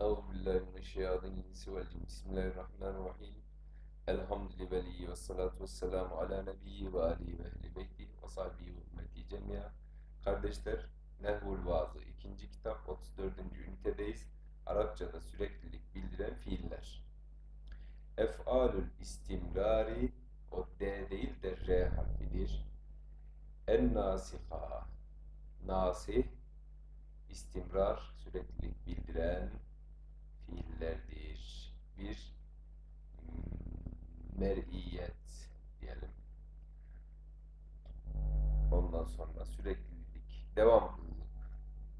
Euzu billahi mineşşeytanirracim. Bismillahirrahmanirrahim. Elhamdülillahi ve salatu ve selamu ala nebiyyi ve alihi ve ehli beyti ve sahbihi ve ümmeti cemiya. Kardeşler, Nehvul Vaazı ikinci kitap 34. ünitedeyiz. Arapçada süreklilik bildiren fiiller. Ef'alül istimrari o D değil de R harfidir. En nasiha nasih istimrar süreklilik bildiren devamlılık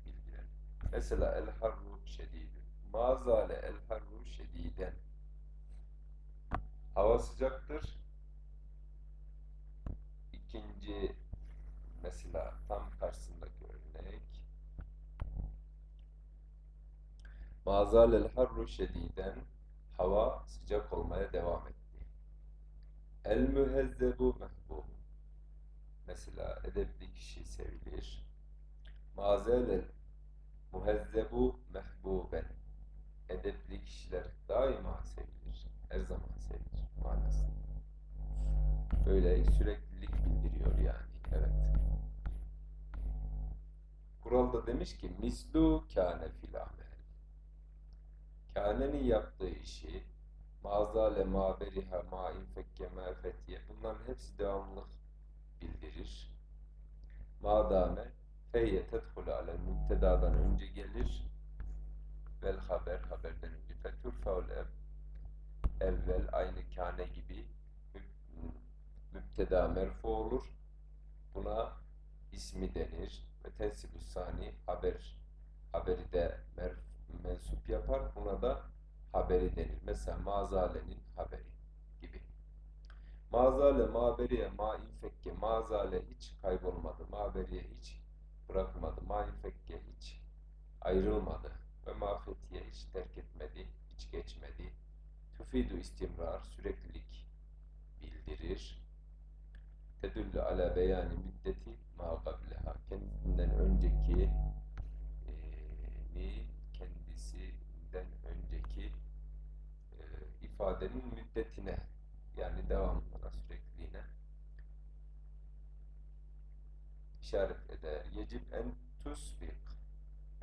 bildiren. Mesela el harru şedidü. Mazale el harru şediden. Hava sıcaktır. İkinci mesela tam karşısındaki örnek. Mazalel harru şediden hava sıcak olmaya devam etti. El mühezzebu mehbub. Mesela edepli kişi sevilir. Mazelel muhezzebu mehbuben. Edepli kişiler daima sevilir. Her zaman sevilir manasında. Böyle süreklilik bildiriyor yani. Evet. Kuralda demiş ki mislu kâne fil amel. Kânenin yaptığı işi mazale ma beriha ma infekke ma fethiye bunların hepsi devamlılık bildirir. Madame feyye tedhulu alel mübtedadan önce gelir vel haber haberden önce fetur faul ev evvel aynı kâne gibi mübteda merfu olur. Buna ismi denir ve tensibü sani haber haberi de merf- mensup yapar. Buna da haberi denir. Mesela mazalenin haberi gibi. Mazale, maberiye, ma infekke, mazale hiç kaybolmadı. Maberiye hiç bırakmadı. Ma infekke hiç ayrılmadı. Ve mafetiye hiç terk etmedi, hiç geçmedi. Tüfidu istimrar, süreklilik bildirir. Tedüllü ala beyani müddeti ma qableha. Kendinden önceki eee, kendisinden önceki eee, ifadenin müddetine yani devamlılığına, sürekliliğine işaret eder. Yecib en tusbik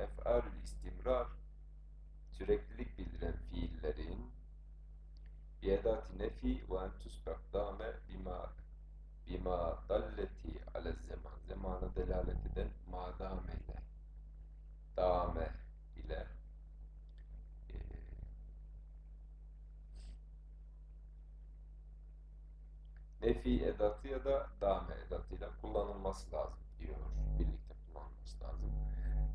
ef'alül istimrar süreklilik bildiren fiillerin biedati nefi ve en tusbek dame bima bima dalleti ale zaman zamana delalet eden madame ile dame ile eee, nefi edatı ya da dame edatıyla kullanılması lazım